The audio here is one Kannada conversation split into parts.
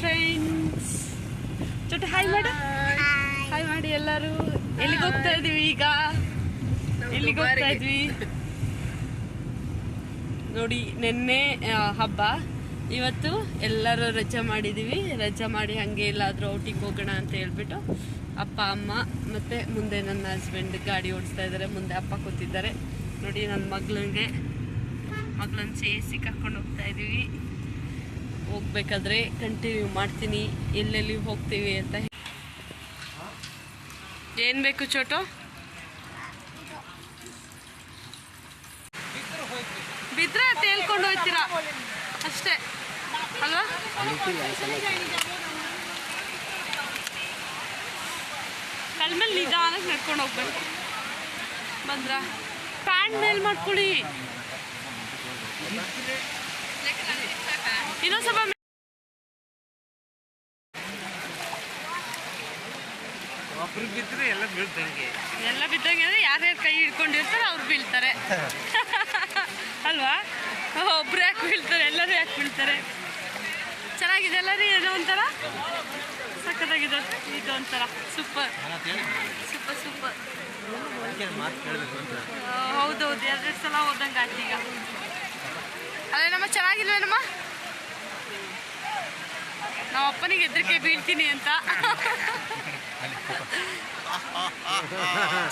ಫ್ರೆಂಡ್ಸ್ ಜೊತೆ ಹಾಯ್ ಮಾಡು. ಹಾಯ್ ಮಾಡಿ ಎಲ್ಲರೂ. ಎಲ್ಲಿಗೆ ಹೋಗ್ತಾ ಇದೀವಿ ಈಗ? ಎಲ್ಲಿಗೆ ಹೋಗ್ತಾ ಇದ್ವಿ? ನೋಡಿ ನಿನ್ನೆ ಹಬ್ಬ. ಇವತ್ತು ಎಲ್ಲರೂ ರಜೆ ಮಾಡಿದೀವಿ ರಜೆ ಮಾಡಿ ಹಂಗೆ ಎಲ್ಲಾದ್ರೂ ಔಟಿಗೆ ಹೋಗೋಣ ಅಂತ ಹೇಳ್ಬಿಟ್ಟು ಅಪ್ಪ ಅಮ್ಮ ಮತ್ತೆ ಮುಂದೆ ನನ್ನ ಹಸ್ಬೆಂಡ್ ಗಾಡಿ ಓಡಿಸ್ತಾ ಇದ್ದಾರೆ. ಮುಂದೆ ಅಪ್ಪ ಕೂತಿದ್ದಾರೆ. ನೋಡಿ ನನ್ನ ಮಗಳಿಗೆ ಮಗ್ಳನ್ನ ಸೇರಿಸಿ ಕರ್ಕೊಂಡು ಹೋಗ್ತಾ ಇದೀವಿ ಹೋಗ್ಬೇಕಾದ್ರೆ ಕಂಟಿನ್ಯೂ ಮಾಡ್ತೀನಿ. ಎಲ್ಲೆಲ್ಲಿ ಹೋಗ್ತೀವಿ ಅಂತ ಏನ್ ಬೇಕು ಚೋಟು? ಬಿದ್ರೆ ತೇಲ್ಕೊಂಡು ಹೋಗ್ತೀರಾ ಅಷ್ಟೇ. ಅಲ್ವಾ? ಕಲ್ಮೇಲೆ ನಿಧಾನ ನಡ್ಕೊಂಡು ಹೋಗ್ಬೇಕು. ಬಂದ್ರ? ಪ್ಯಾಂಟ್ ಮೇಲ್ ಮಾಡ್ಕೊಳ್ಳಿ. ಒಬ್ರಿಗೆ ಬಿದ್ದರೆ ಎಲ್ಲ ಬೀಳ್ತಂಗೆ. ಎಲ್ಲ ಬಿದ್ದಂಗೆ ಅಂದರೆ ಯಾರ್ಯಾರು ಕೈ ಹಿಡ್ಕೊಂಡಿರ್ತಾರೆ ಅವ್ರು ಬೀಳ್ತಾರೆ. ಅಲ್ವಾ? ಒಬ್ರು ಯಾಕೆ ಬೀಳ್ತಾರೆ? ಎಲ್ಲರೂ ಯಾಕೆ ಬೀಳ್ತಾರೆ? ಚೆನ್ನಾಗಿದೆ ಎಲ್ಲರೂ ಏನೋ ಒಂಥರ? ಸಕ್ಕತ್ತಾಗಿದೆ ಇದು ಒಂಥರ. ಸೂಪರ್. Super super. ಹೌದೌದು. ಎರಡು ಸಲ ಹೋದಂಗೆ ಆಯ್ತು ಈಗ. ಅದೇ ನಮ್ಮ ಚೆನ್ನಾಗಿಲ್ವೇನಮ್ಮ? ನಮ್ಮ ಅಪ್ಪನಿಗೆ ಹೆದರಿಕೆ ಬೀಳ್ತೀನಿ ಅಂತ.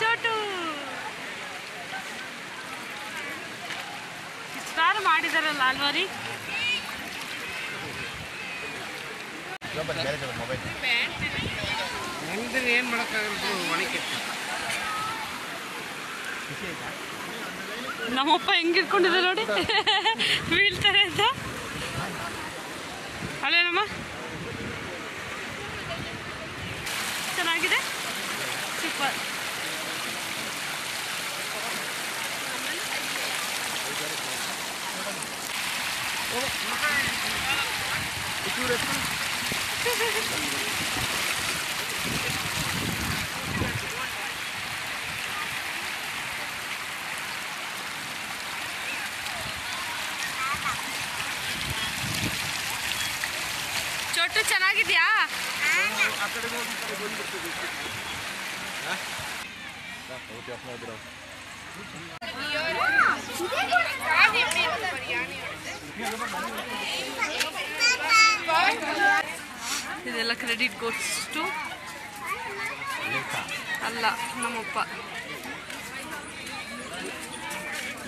ಚೋಟು. ಇಷ್ಟಾರು ಮಾಡಿದಾರಲ್ಲ ಅಲ್ವರಿ ಹೆಂಗ್ದ್ರೆ ಏನು ಮಾಡೋಕ್ಕಾಗಲ್ಲ ನಮ್ಮಪ್ಪ ಹೆಂಗ್ ಇಟ್ಕೊಂಡಿದ್ದಾರೆ ನೋಡಿ. ಬೀಳ್ತಾರೆ ಅಂತ. ಅಲ್ಲೇನಮ್ಮ? ಚೊಟ್ಟು ಚೆನ್ನಾಗಿದ್ಯಾ ಇದೆಲ್ಲ ಕ್ರೆಡಿಟ್ ಕೊಟ್ಟು ಅಲ್ಲ ನಮ್ಮಪ್ಪ.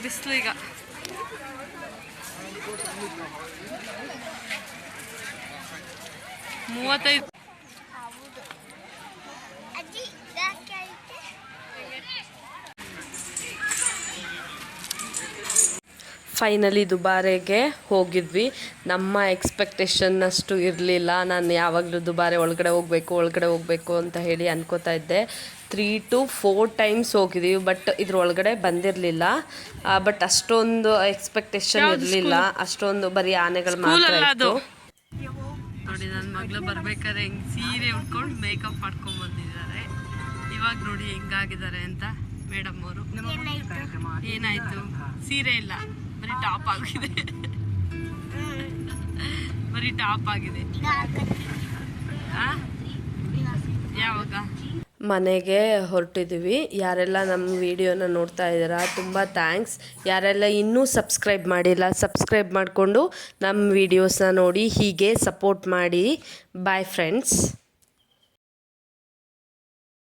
ಬಿಸಿಲೀಗ ಮೂವತ್ತೈದು. ಫೈನಲಿ ದುಬಾರೆಗೆ ಹೋಗಿದ್ವಿ. ನಮ್ಮ ಎಕ್ಸ್ಪೆಕ್ಟೇಷನ್ ಅಷ್ಟು ಇರಲಿಲ್ಲ. ನಾನು ಯಾವಾಗಲೂ ದುಬಾರೆ ಒಳಗಡೆ ಹೋಗಬೇಕು ಒಳಗಡೆ ಹೋಗಬೇಕು ಅಂತ ಹೇಳಿ ಅನ್ಕೋತಾ ಇದ್ದೆ. ತ್ರೀ ಟು ಫೋರ್ ಟೈಮ್ಸ್ ಹೋಗಿದ್ದೀವಿ ಬಟ್ ಇದ್ರ ಒಳಗಡೆ ಬಂದಿರಲಿಲ್ಲ. ಬಟ್ ಅಷ್ಟೊಂದು ಎಕ್ಸ್ಪೆಕ್ಟೇಷನ್ ಇರಲಿಲ್ಲ. ಅಷ್ಟೊಂದು ಬರೀ ಆನೆಗಳು ಮಾತ್ರ ಇತ್ತು. ನೋಡಿ ನನ್ನ ಮಗಳು ಬರ್ಬೇಕಾದ್ರೆ ಹೆಂಗ್ ಸೀರೆ ಉಟ್ಕೊಂಡು ಮೇಕಪ್ ಮಾಡ್ಕೊಂಡ್ ಬಂದಿದ್ದಾರೆ. ಇವಾಗ ನೋಡಿ ಹೆಂಗಾಗಿದ್ದಾರೆ ಅಂತ ಮೇಡಮ್ ಅವರು. ಏನಾಯ್ತು? ಸೀರೆ ಇಲ್ಲ. ಬರೀ ಟಾಪ್ ಆಗಿದೆ. ಟಾಪ್ ಆಗಿದೆ? ಯಾವಾಗ? ಮನೆಗೆ ಹೊರಟಿದ್ವಿ ಯಾರೆಲ್ಲ ನಮ್ಮ ವಿಡಿಯೋನ ನೋಡ್ತಾ ಇದ್ದೀರಾ, ತುಂಬ ಥ್ಯಾಂಕ್ಸ್. ಯಾರೆಲ್ಲ ಇನ್ನೂ ಸಬ್ಸ್ಕ್ರೈಬ್ ಮಾಡಿಲ್ಲ, ಸಬ್ಸ್ಕ್ರೈಬ್ ಮಾಡಿಕೊಂಡು ನಮ್ಮ ವಿಡಿಯೋಸ್ನ ನೋಡಿ ಹೀಗೆ ಸಪೋರ್ಟ್ ಮಾಡಿ. Bye friends